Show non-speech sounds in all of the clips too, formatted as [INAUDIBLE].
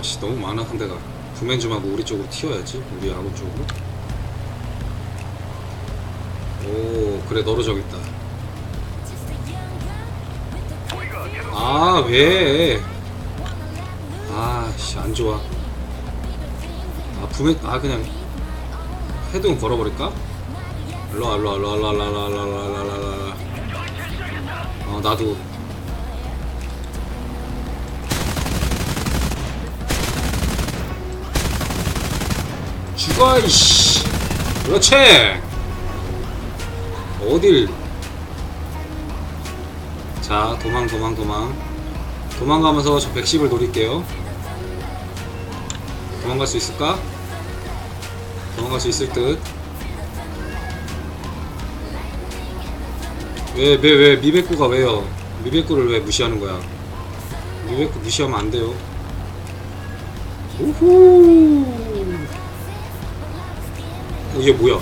아씨 너무 많아 상대가. 구맨 좀 하고 우리 쪽으로 튀어야지 우리 아군 쪽으로. 오 그래 너로 저기 있다. 아 왜? 아씨 안 좋아. 아 구맨 아 그냥 헤드운 걸어버릴까? 일로와 일로와 일로와 일로와 일로와 일로와 일로와 일로와. 어 나도 죽어 이씨 그렇지 어딜 자 도망 도망 도망 도망가면서 저 110을 노릴게요 도망갈 수 있을까? 도망갈 수 있을 듯 왜, 왜, 왜, 미백구가 왜요? 미백구를 왜 무시하는 거야? 미백구 무시하면 안 돼요. 오호! 어, 얘 뭐야?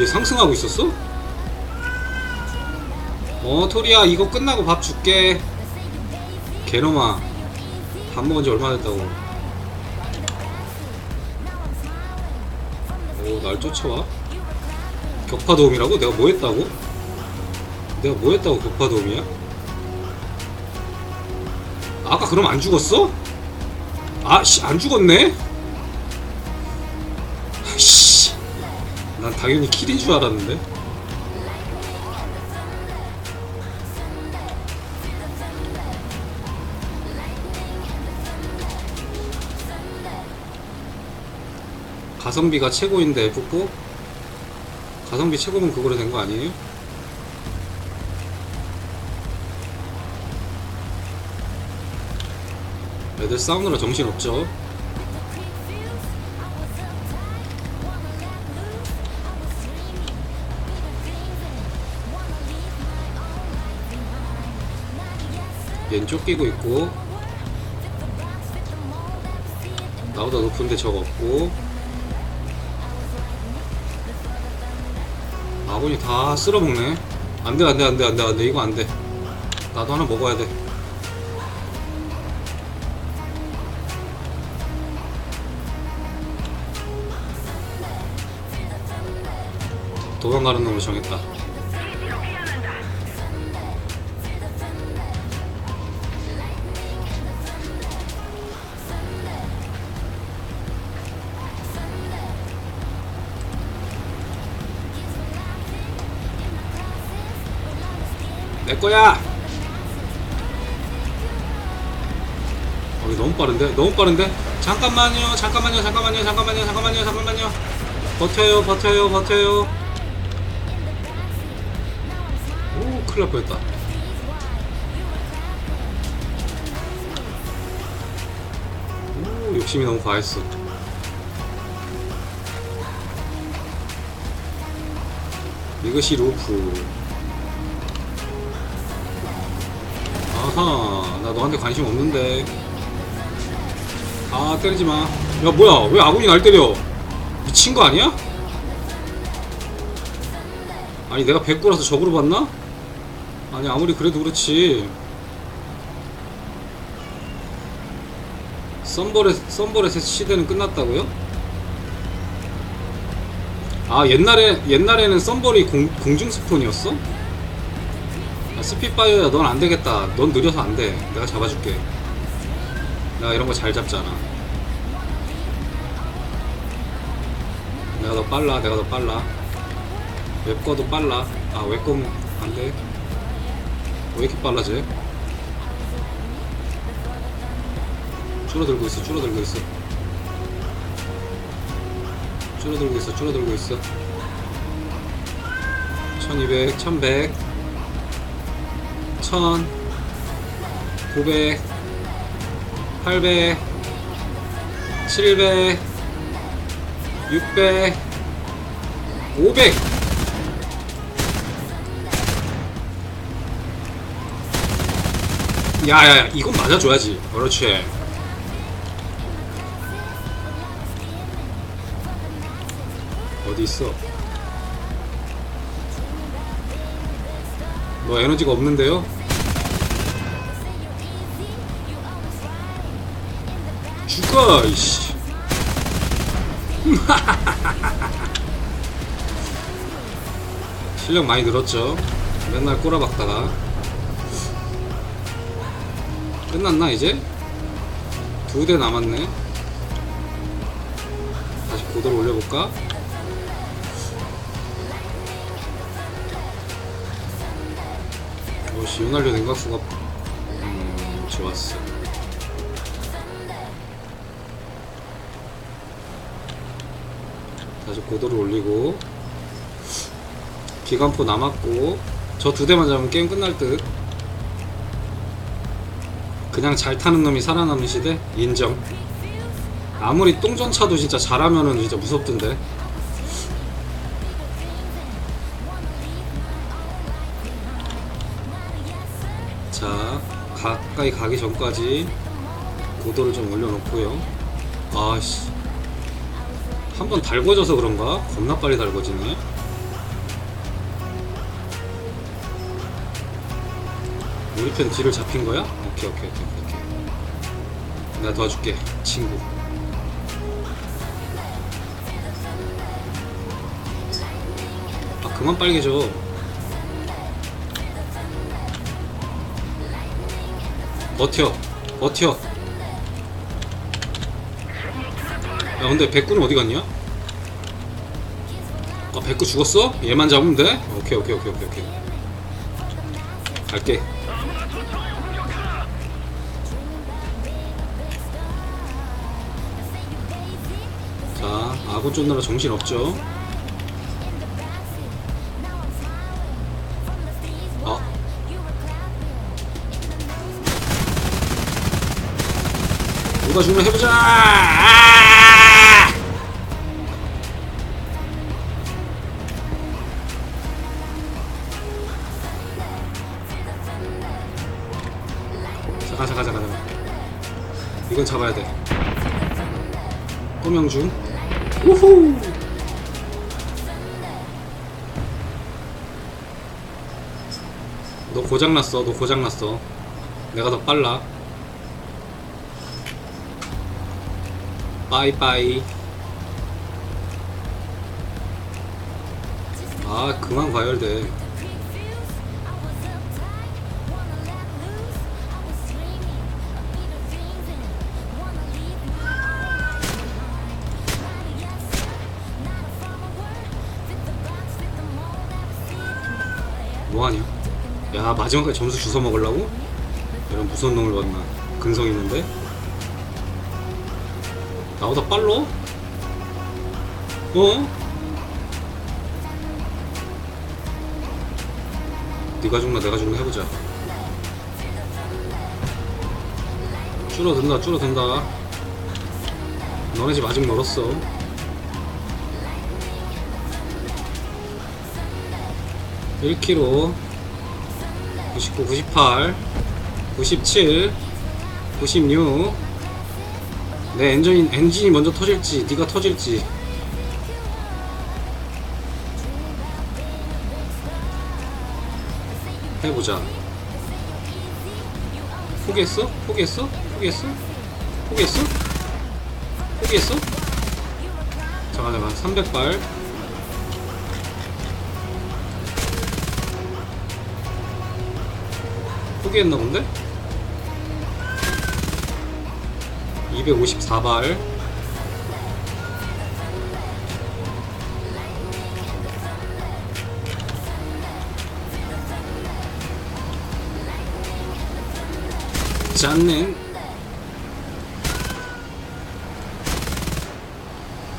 얘 상승하고 있었어? 어, 토리야, 이거 끝나고 밥 줄게. 개놈아. 밥 먹은 지 얼마 됐다고. 오, 날 쫓아와? 격파 도움이라고? 내가 뭐 했다고? 내가 뭐 했다고 격파 도움이야? 아까 그럼 안 죽었어? 아, 씨, 안 죽었네? 난 당연히 킬인 줄 알았는데. 가성비가 최고인데 F4? 가성비 최고면 그거로 된 거 아니에요? 애들 싸우느라 정신 없죠. 얜 쫓기고 있고. 나보다 높은데 적 없고. 아군이 다 쓸어먹네. 안돼 안돼 안돼 안돼 안돼. 이거 안돼. 나도 하나 먹어야 돼. 도망가는 놈을 정했다. 내 거야. 어, 이거 너무 빠른데? 너무 빠른데? 잠깐만요, 잠깐만요, 잠깐만요, 잠깐만요, 잠깐만요, 잠깐만요. 버텨요, 버텨요, 버텨요. 오, 큰일 날 뻔했다. 오, 욕심이 너무 과했어. 이것이 루프. 아하, 나 너한테 관심 없는데. 아, 때리지 마. 야, 뭐야? 왜 아군이 날 때려? 미친 거 아니야? 아니 내가 백구라서 적으로 봤나? 아니 아무리 그래도 그렇지 썬버렛 썬버렛의 시대는 끝났다고요? 아 옛날에 옛날에는 썬버리 공, 공중 스폰이었어? 아, 스피파이어야 넌 안되겠다 넌 느려서 안돼 내가 잡아줄게 내가 이런 거 잘 잡잖아 내가 더 빨라 내가 더 빨라 웹거도 빨라. 아, 웹거는 안 돼. 왜 이렇게 빨라, 쟤? 줄어들고 있어, 줄어들고 있어. 줄어들고 있어, 줄어들고 있어. 1200, 1100, 1000, 900, 800, 700, 600, 500! 야야야 이건 맞아줘야지 그렇지 어디 있어 너 에너지가 없는데요? 죽어 이씨 [LAUGHS] 실력 많이 늘었죠 맨날 꼬라박다가 끝났나 이제? 두 대 남았네 다시 고도를 올려볼까? 윤활유 냉각수가 음 좋았어. 다시 고도를 올리고 기관포 남았고 저 두 대만 잡으면 게임 끝날 듯. 그냥 잘 타는 놈이 살아남는 시대? 인정. 아무리 똥전차도 진짜 잘하면은 진짜 무섭던데 가까이 가기 전까지 고도를 좀 올려놓고요 아씨 한 번 달궈져서 그런가? 겁나 빨리 달궈지네 우리 편 뒤를 잡힌 거야? 오케이 오케이 오케이 오케이. 내가 도와줄게 친구 아 그만 빨개져 버텨 버텨 야 근데 백구는 어디 갔냐? 아 백구 죽었어? 얘만 잡으면 돼? 오케이 오케이 오케이 오케이 오케이 갈게 자 아군 쫓느라 정신 없죠 누가 죽나 해보자! 아! 자 가자 가자 가자. 이건 잡아야 돼. 꼬명중. 우후! 너 고장났어 너 고장났어. 내가 더 빨라 빠이빠이 아 그만 과열돼. 뭐하냐? 야 마지막까지 점수 주워 먹으려고? 이런 무서운 놈을 봤나? 근성 있는데 나보다 빨라? 어? 네가 죽나 내가 죽나 해보자 줄어든다 줄어든다 너네 집 아직 멀었어 (1 k g) 99, 98, 97, 96. 내 엔진이 엔진이 먼저 터질지, 네가 터질지. 해보자. 포기했어? 포기했어? 포기했어? 포기했어? 포기했어? 잠깐 잠깐 300발 포기했나 본데? 254발. 짠넨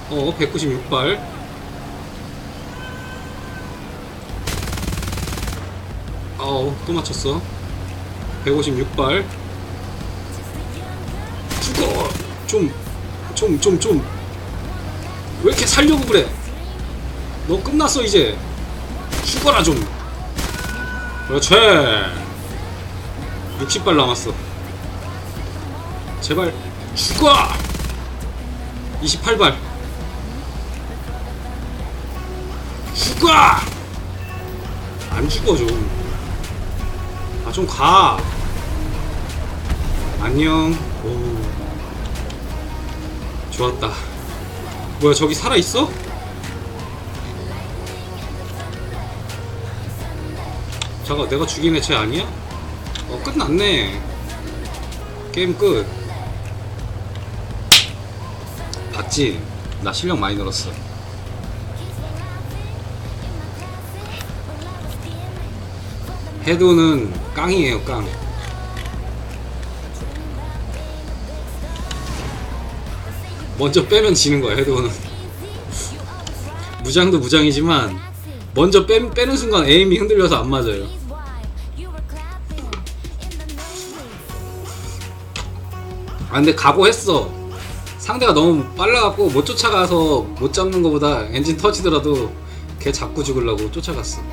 어 196발. 어우 또 맞췄어. 156발 좀 좀 좀 좀. 왜 이렇게 살려고 그래? 너 끝났어 이제. 죽어라 좀. 그렇지. 60발 남았어. 제발 죽어! 28발. 죽어! 안 죽어 좀. 아 좀 가. 안녕. 오. 좋았다. 뭐야 저기 살아 있어? 잠깐 내가 죽인 애쟤 아니야? 어 끝났네. 게임 끝. 봤지? 나 실력 많이 늘었어. 해도는 깡이에요 깡. 먼저 빼면 지는 거야 해도는. 무장도 무장이지만 먼저 빼, 빼는 순간 에임이 흔들려서 안 맞아요. 아 근데 각오했어. 상대가 너무 빨라갖고 못 쫓아가서 못 잡는 것보다 엔진 터지더라도 걔 잡고 죽으려고 쫓아갔어.